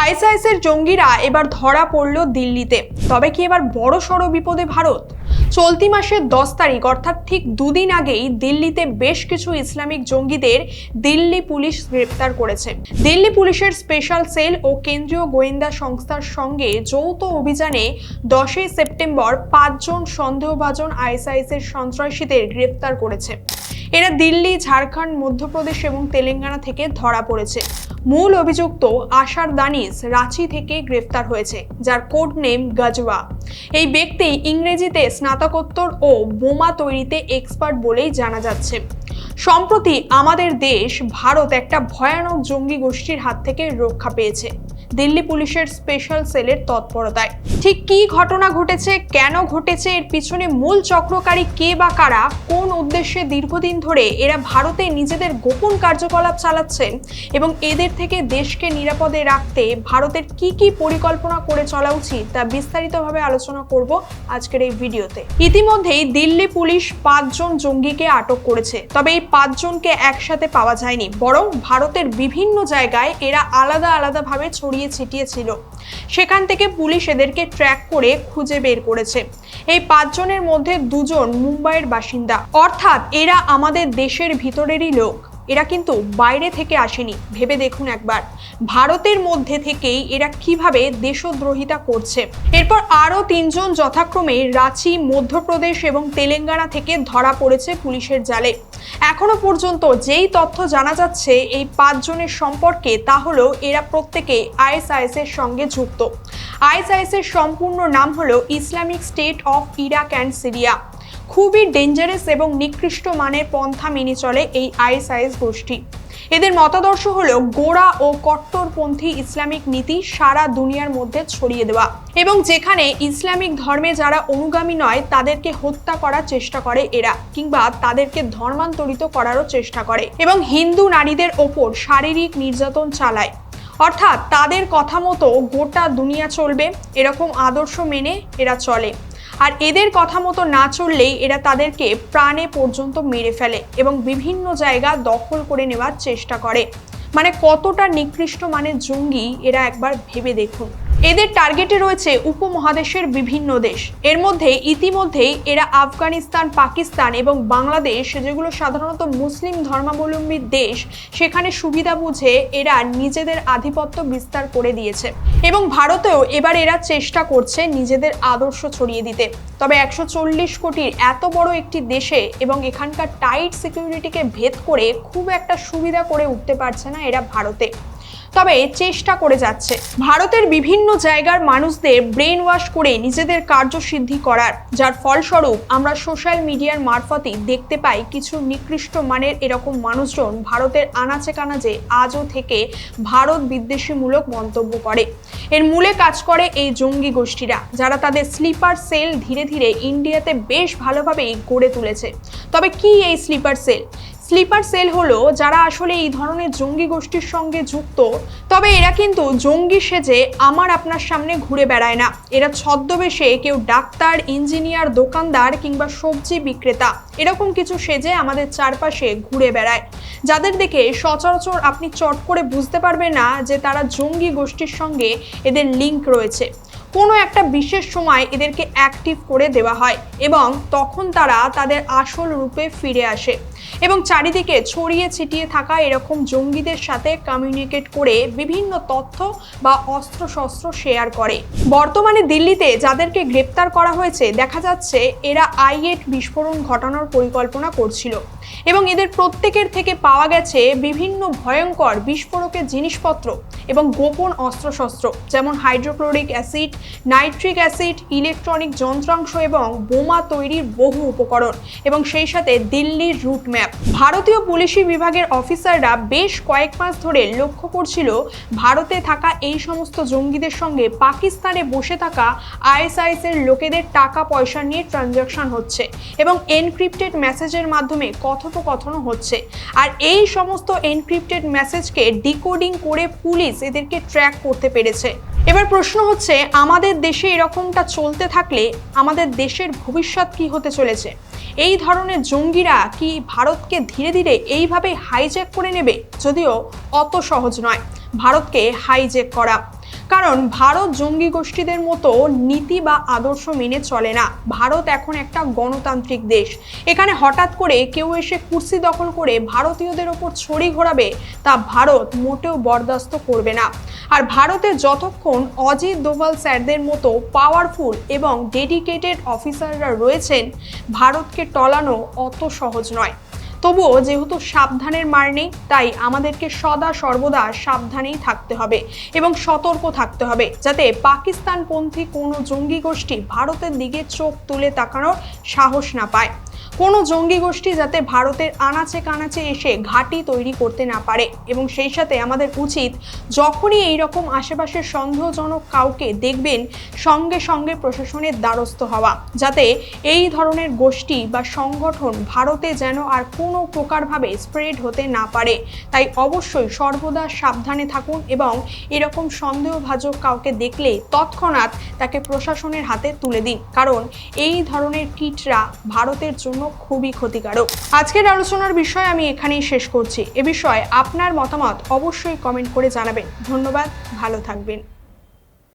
ISIS এর জঙ্গিরা এবার ধরা পড়ল দিল্লিতে। তবে কি এবার বড় সড় বিপদে ভারত? চলতি মাসের দশ তারিখ, অর্থাৎ ঠিক দুদিন আগেই দিল্লিতে বেশ কিছু ইসলামিক জঙ্গিদের দিল্লি পুলিশ গ্রেপ্তার করেছে। দিল্লি পুলিশের স্পেশাল সেল ও কেন্দ্রীয় গোয়েন্দা সংস্থার সঙ্গে যৌথ অভিযানে দশই সেপ্টেম্বর পাঁচজন সন্দেহভাজন আইএসআইএস এর সন্ত্রাসীদের গ্রেপ্তার করেছে। এরা দিল্লি, ঝাড়খণ্ড, মধ্যপ্রদেশ এবং তেলেঙ্গানা থেকে ধরা পড়েছে। মূল অভিযুক্ত আশার দানিস রাঁচি থেকে গ্রেফতার হয়েছে, যার কোড নেম গজওয়া। এই ব্যক্তি ইংরেজিতে স্নাতকোত্তর ও বোমা তৈরিতে এক্সপার্ট বলেই জানা যাচ্ছে। সম্প্রতি আমাদের দেশ ভারত একটা ভয়ানক জঙ্গি গোষ্ঠীর হাত থেকে রক্ষা পেয়েছে। দিল্লি পুলিশের স্পেশাল সেলের তৎপরতায়। ঠিক কী ঘটনা ঘটেছে, কেন ঘটেছে, এর পিছনে মূল চক্রকারী কে বা কারা, কোন উদ্দেশ্যে দীর্ঘদিন ধরে এরা ভারতে নিজেদের গোপন কার্যকলাপ চালাচ্ছেন এবং এদের থেকে দেশকে নিরাপদে রাখতে ভারতের কি কি পরিকল্পনা করে চলা উচিত, তা বিস্তারিতভাবে আলোচনা করব আজকের এই ভিডিওতে। ইতিমধ্যেই দিল্লি পুলিশ পাঁচজন জঙ্গিকে আটক করেছে, তবে এই পাঁচজনকে একসাথে পাওয়া যায়নি, বরং ভারতের বিভিন্ন জায়গায় এরা আলাদা আলাদাভাবে ছড়িয়ে ছিটিয়ে ছিল সেখান থেকে পুলিশ এদেরকে ট্র্যাক করে খুঁজে বের করেছে। এই পাঁচজনের মধ্যে দুজন মুম্বাইয়ের বাসিন্দা। অর্থাৎ এরা আমাদের দেশের ভিতরেরই লোক। এরা কিন্তু বাইরে থেকে আসেনি। ভেবে দেখুন একবার। ভারতের মধ্যে থেকেই এরা কীভাবে দেশদ্রোহিতা করছে। এরপর আরও তিনজন যথাক্রমে রাঁচি, মধ্যপ্রদেশ এবং তেলেঙ্গানা থেকে ধরা পড়েছে পুলিশের জালে। এখনও পর্যন্ত যেই তথ্য জানা যাচ্ছে এই পাঁচজনের সম্পর্কে, তা হলো এরা প্রত্যেকে আইএসআইএস এর সঙ্গে যুক্ত। আইএসআইএস এর সম্পূর্ণ নাম হলো Islamic State of Iraq and Syria. খুবই ডেঞ্জারাস এবং নিকৃষ্ট মানের পন্থা মেনে চলে এই আইএসআইএস গোষ্ঠী। এদের মতাদর্শ হল গোড়া ও কট্টরপন্থী ইসলামিক নীতি সারা দুনিয়ার মধ্যে ছড়িয়ে দেওয়া এবং যেখানে ইসলামিক ধর্মে যারা অনুগামী নয়, তাদেরকে হত্যা করার চেষ্টা করে এরা কিংবা তাদেরকে ধর্মান্তরিত করারও চেষ্টা করে এবং হিন্দু নারীদের ওপর শারীরিক নির্যাতন চালায়। অর্থাৎ তাদের কথা মতো গোটা দুনিয়া চলবে, এরকম আদর্শ মেনে এরা চলে। আর এদের কথা মতো না চললেই এরা তাদেরকে প্রাণে পর্যন্ত মেরে ফেলে এবং বিভিন্ন জায়গা দখল করে নেওয়ার চেষ্টা করে। মানে কতটা নিকৃষ্ট মানে জঙ্গি এরা একবার ভেবে দেখুন। এদের টার্গেটে রয়েছে উপমহাদেশের বিভিন্ন দেশ। এর মধ্যে ইতিমধ্যেই এরা আফগানিস্তান, পাকিস্তান এবং বাংলাদেশ, যেগুলো সাধারণত মুসলিম ধর্মাবলম্বী দেশ, সেখানে সুবিধা বুঝে এরা নিজেদের আধিপত্য বিস্তার করে দিয়েছে। এবং ভারতেও এবার এরা চেষ্টা করছে নিজেদের আদর্শ ছড়িয়ে দিতে। তবে একশো চল্লিশ কোটির এত বড় একটি দেশে এবং এখানকার টাইট সিকিউরিটিকে ভেদ করে খুব একটা সুবিধা করে উঠতে পারছে না এরা ভারতে। তবে চেষ্টা করে যাচ্ছে। ভারতের বিভিন্ন জায়গার মানুষদের ব্রেন ওয়াশ করে নিজেদের কার্যসিদ্ধি করার। যার ফলস্বরূপ আমরা সোশ্যাল মিডিয়ার মারফতই দেখতে পাই কিছু নিকৃষ্ট মানের এরকম মানুষজন ভারতের আনাচে কানাচে আজও থেকে ভারত বিদ্বেষীমূলক মন্তব্য করে। এর মূলে কাজ করে এই জঙ্গি গোষ্ঠীরা, যারা তাদের স্লিপার সেল ধীরে ধীরে ইন্ডিয়াতে বেশ ভালোভাবেই গড়ে তুলেছে। তবে কি এই স্লিপার সেল স্লিপার সেল হলো যারা আসলে এই ধরনের জঙ্গি গোষ্ঠীর সঙ্গে যুক্ত, তবে এরা কিন্তু জঙ্গি সেজে আমার আপনার সামনে ঘুরে বেড়ায় না। এরা ছদ্মবেশে কেউ ডাক্তার, ইঞ্জিনিয়ার, দোকানদার কিংবা সবজি বিক্রেতা, এরকম কিছু সেজে আমাদের চারপাশে ঘুরে বেড়ায়। যাদের দেখে সচরাচর আপনি চট করে বুঝতে পারবেন না যে তারা জঙ্গি গোষ্ঠীর সঙ্গে এদের লিঙ্ক রয়েছে। কোনো একটা বিশেষ সময় এদেরকে অ্যাক্টিভ করে দেওয়া হয় এবং তখন তারা তাদের আসল রূপে ফিরে আসে। এবং চারিদিকে ছড়িয়ে ছিটিয়ে থাকা এরকম জঙ্গিদের সাথে কমিউনিকেট করে বিভিন্ন তথ্য বা অস্ত্রশস্ত্র শেয়ার করে। বর্তমানে দিল্লিতে যাদেরকে গ্রেপ্তার করা হয়েছে, দেখা যাচ্ছে এরা আই এইট বিস্ফোরণ ঘটানোর পরিকল্পনা করছিল। এবং এদের প্রত্যেকের থেকে পাওয়া গেছে বিভিন্ন ভয়ঙ্কর বিস্ফোরকের জিনিসপত্র। এবং গোপন অস্ত্রশস্ত্র, যেমন hydrochloric acid, nitric acid, electronic যন্ত্রাংশ এবং বোমা তৈরির বহু উপকরণ এবং সেই সাথে দিল্লির রুট ম্যাপ। ভারতীয় পুলিশি বিভাগের অফিসাররা বেশ কয়েক মাস ধরে লক্ষ্য করছিল ভারতে থাকা এই সমস্ত জঙ্গিদের সঙ্গে পাকিস্তানে বসে থাকা আইএসআইএস এর লোকেদের টাকা পয়সা নিয়ে ট্রানজাকশন হচ্ছে এবং এনক্রিপ্টেড মেসেজের মাধ্যমে কথোপকথনও হচ্ছে। আর এই সমস্ত এনক্রিপ্টেড মেসেজকে ডিকোডিং করে পুলিশ এদেরকে ট্র্যাক করতে পেরেছে। এবার প্রশ্ন হচ্ছে, আমাদের দেশে এরকমটা চলতে থাকলে আমাদের দেশের ভবিষ্যৎ কি হতে চলেছে? এই ধরনের জঙ্গিরা কি ভারতকে ধীরে ধীরে এইভাবে হাইজ্যাক করে নেবে? যদিও অত সহজ নয়। ভারতকে হাইজ্যাক করা। কারণ ভারত জঙ্গি গোষ্ঠীদের মতো নীতি বা আদর্শ মেনে চলে না। ভারত এখন একটা গণতান্ত্রিক দেশ। এখানে হঠাৎ করে কেউ এসে কুর্সি দখল করে ভারতীয়দের ওপর ছড়ি ঘোরাবে, তা ভারত মোটেও বরদাস্ত করবে না। আর ভারতে যতক্ষণ অজিত দোভাল স্যারদের মতো পাওয়ারফুল এবং ডেডিকেটেড অফিসাররা রয়েছেন, ভারতকে টলানো অত সহজ নয়। তবুও যেহেতু সাবধানের মার নেই, তাই আমাদেরকে সদা সর্বদা সাবধানেই থাকতে হবে এবং সতর্ক থাকতে হবে যাতে পাকিস্তানপন্থী কোনো জঙ্গি গোষ্ঠী ভারতের দিকে চোখ তুলে তাকানোর সাহস না পায়। কোনো জঙ্গি গোষ্ঠী যাতে ভারতের আনাচে কানাচে এসে ঘাঁটি তৈরি করতে না পারে। এবং সেই সাথে আমাদের উচিত যখনই এই রকম আশেপাশের সন্দেহজনক কাউকে দেখবেন, সঙ্গে সঙ্গে প্রশাসনের দ্বারস্থ হওয়া। যাতে এই ধরনের গোষ্ঠী বা সংগঠন ভারতে যেন আর কোনো প্রকারভাবে স্প্রেড হতে না পারে। তাই অবশ্যই সর্বদা সাবধানে থাকুন এবং এরকম সন্দেহভাজক কাউকে দেখলে তৎক্ষণাৎ তাকে প্রশাসনের হাতে তুলে দিন। কারণ এই ধরনের কিটরা ভারতের জন্য খুবই ক্ষতিকারক। আজকের আলোচনার বিষয় আমি এখানেই শেষ করছি। এ বিষয়ে আপনার মতামত অবশ্যই কমেন্ট করে জানাবেন। ধন্যবাদ, ভালো থাকবেন।